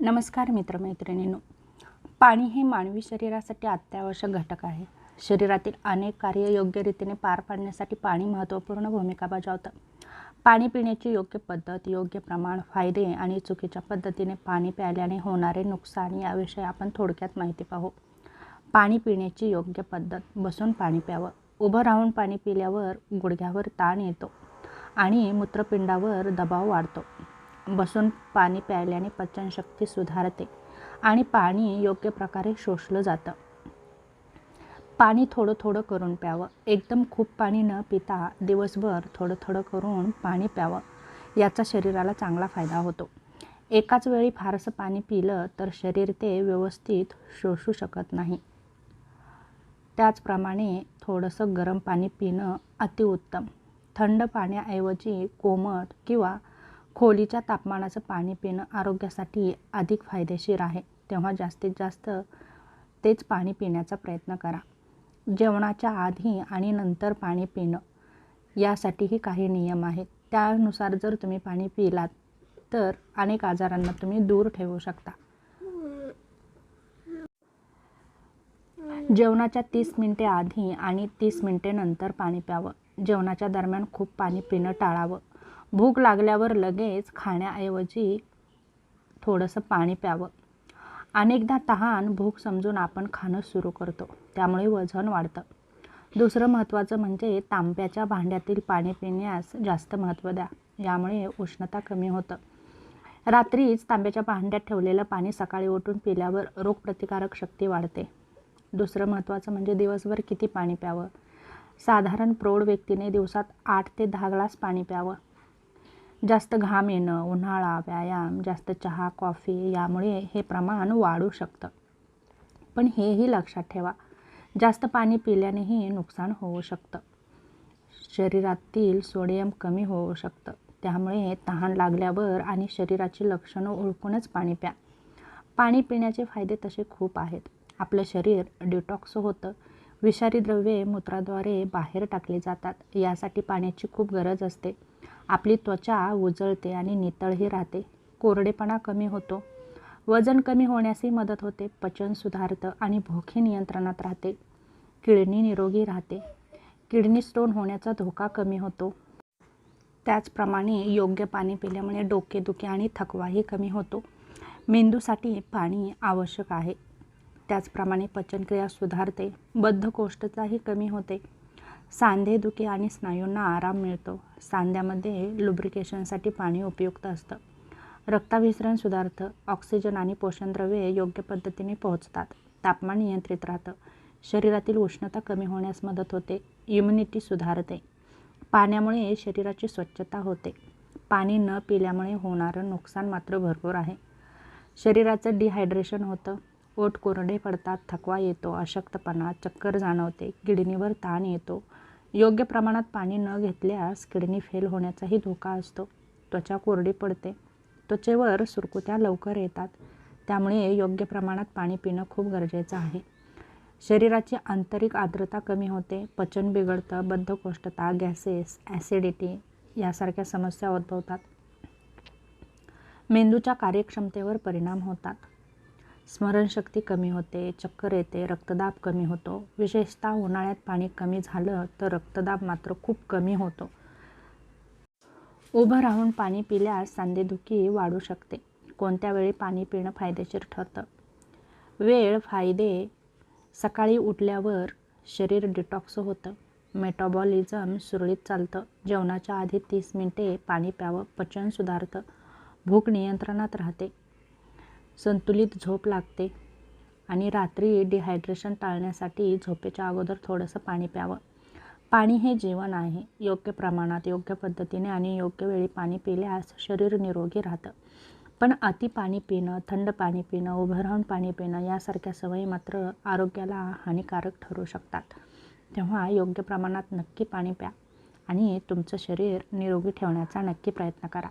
नमस्कार मित्रमैत्रिणींनो. पाणी हे मानवी शरीरासाठी अत्यावश्यक घटक आहे. शरीरातील अनेक कार्य योग्य रीतीने पार पाडण्यासाठी पाणी महत्त्वपूर्ण भूमिका बजावतं. पाणी पिण्याची योग्य पद्धत योग्य प्रमाण फायदे आणि चुकीच्या पद्धतीने पाणी प्यायल्याने होणारे नुकसान याविषयी आपण थोडक्यात माहिती पाहू. पाणी पिण्याची योग्य पद्धत बसून पाणी प्यावं. उभं राहून पाणी पिल्यावर गुडघ्यावर ताण येतो आणि मूत्रपिंडावर दबाव वाढतो. बसून पाणी प्यायल्याने पचनशक्ती सुधारते आणि पाणी योग्य प्रकारे शोषलं जातं. पाणी थोडं थोडं करून प्यावं. एकदम खूप पाणी न पिता दिवसभर थोडं थोडं करून पाणी प्यावं. याचा शरीराला चांगला फायदा होतो. एकाच वेळी फारसं पाणी पिलं तर शरीर ते व्यवस्थित शोषू शकत नाही. त्याचप्रमाणे थोडंसं गरम पाणी पिणं अतिउत्तम. थंड पाण्याऐवजी कोमट किंवा खोलीच्या तापमानाचं पाणी पिणं आरोग्यासाठी अधिक फायदेशीर आहे. तेव्हा जास्तीत जास्त तेच पाणी पिण्याचा प्रयत्न करा. जेवणाच्या आधी आणि नंतर पाणी पिणं यासाठीही काही नियम आहेत. त्यानुसार जर तुम्ही पाणी पिलात तर अनेक आजारांना तुम्ही दूर ठेवू शकता. जेवणाच्या तीस मिनटे आधी आणि तीस मिनटे नंतर पाणी प्यावं. जेवणाच्या दरम्यान खूप पाणी पिणं टाळावं. भूक लागल्यावर लगेच खाण्याऐवजी थोडंसं पाणी प्यावं. अनेकदा तहान भूक समजून आपण खाणं सुरू करतो. त्यामुळे वजन वाढतं. दुसरं महत्त्वाचं म्हणजे तांब्याच्या भांड्यातील पाणी पिण्यास जास्त महत्त्व द्या. यामुळे उष्णता कमी होतं. रात्रीच तांब्याच्या भांड्यात ठेवलेलं पाणी सकाळी उठून पिल्यावर रोगप्रतिकारक शक्ती वाढते. दुसरं महत्त्वाचं म्हणजे दिवसभर किती पाणी प्यावं? साधारण प्रौढ व्यक्तीने दिवसात आठ ते दहा ग्लास पाणी प्यावं. जास्त घाम येणं उन्हाळा व्यायाम जास्त चहा कॉफी यामुळे हे प्रमाण वाढू शकतं. पण हेही लक्षात ठेवा जास्त पाणी पिल्यानेही नुकसान होऊ शकतं. शरीरातील सोडियम कमी होऊ शकतं. त्यामुळे तहान लागल्यावर आणि शरीराची लक्षणं ओळखूनच पाणी प्या. पाणी पिण्याचे फायदे तसे खूप आहेत. आपलं शरीर डिटॉक्स होतं. विषारी द्रव्ये मूत्राद्वारे बाहेर टाकली जातात. यासाठी पाण्याची खूप गरज असते. आपली त्वचा उजळते आणि नितळही राहते. कोरडेपणा कमी होतो. वजन कमी होण्यासही मदत होते. पचन सुधारतं आणि भोके नियंत्रणात राहते. किडनी निरोगी राहते. किडनी स्टोन होण्याचा धोका कमी होतो. त्याचप्रमाणे योग्य पाणी पिल्यामुळे डोकेदुखी आणि थकवाही कमी होतो. मेंदूसाठी पाणी आवश्यक आहे. त्याचप्रमाणे पचनक्रिया सुधारते. बद्धकोष्ठताही कमी होते. सांधेदुखी आणि स्नायूंना आराम मिळतो. सांध्यामध्ये लुब्रिकेशनसाठी पाणी उपयुक्त असतं. रक्ताभिसरण सुधारतं. ऑक्सिजन आणि पोषणद्रव्ये योग्य पद्धतीने पोहोचतात. तापमान नियंत्रित राहतं. शरीरातील उष्णता कमी होण्यास मदत होते. इम्युनिटी सुधारते. पाण्यामुळे शरीराची स्वच्छता होते. पाणी न पिल्यामुळे होणारं नुकसान मात्र भरपूर आहे. शरीराचं डिहायड्रेशन होतं. ओठ कोरडे पडतात थकवा येतो अशक्तपणा चक्कर जाणवते किडनीवर ताण येतो योग्य प्रमाणात पाणी न घेतल्यास किडनी फेल होण्याचाही धोका असतो. त्वचा कोरडी पडते. त्वचेवर सुरकुत्या लवकर येतात. त्यामुळे योग्य प्रमाणात पाणी पिणं खूप गरजेचं आहे. शरीराची आंतरिक आर्द्रता कमी होते. पचन बिघडतं. बद्धकोष्ठता गॅसेस ॲसिडिटी यासारख्या समस्या उद्भवतात. मेंदूच्या कार्यक्षमतेवर परिणाम होतात. स्मरणशक्ती कमी होते चक्कर येते रक्तदाब कमी होतो. विशेषतः उन्हाळ्यात पाणी कमी झालं तर रक्तदाब मात्र खूप कमी होतो. उभं राहून पाणी पिल्यास सांधेदुखी वाढू शकते. कोणत्या वेळी पाणी पिणं फायदेशीर ठरतं? वेळ फायदे. सकाळी उठल्यावर शरीर डिटॉक्स होतं. मेटाबॉलिझम सुरळीत चालतं. जेवणाच्या आधी तीस मिनटे पाणी प्यावं पचन सुधारतं. भूक नियंत्रणात राहते. संतुलित झोप लागते आणि रात्री डिहायड्रेशन टाळण्यासाठी झोपेच्या अगोदर थोडंसं पाणी प्यावं. पाणी हे जीवन आहे. योग्य प्रमाणात योग्य पद्धतीने आणि योग्य वेळी पाणी पिल्यास शरीर निरोगी राहतं. पण अति पाणी पिणं थंड पाणी पिणं उभं राहून पाणी पिणं यासारख्या सवयी मात्र आरोग्याला हानिकारक ठरू शकतात. तेव्हा योग्य प्रमाणात नक्की पाणी प्या आणि तुमचं शरीर निरोगी ठेवण्याचा नक्की प्रयत्न करा.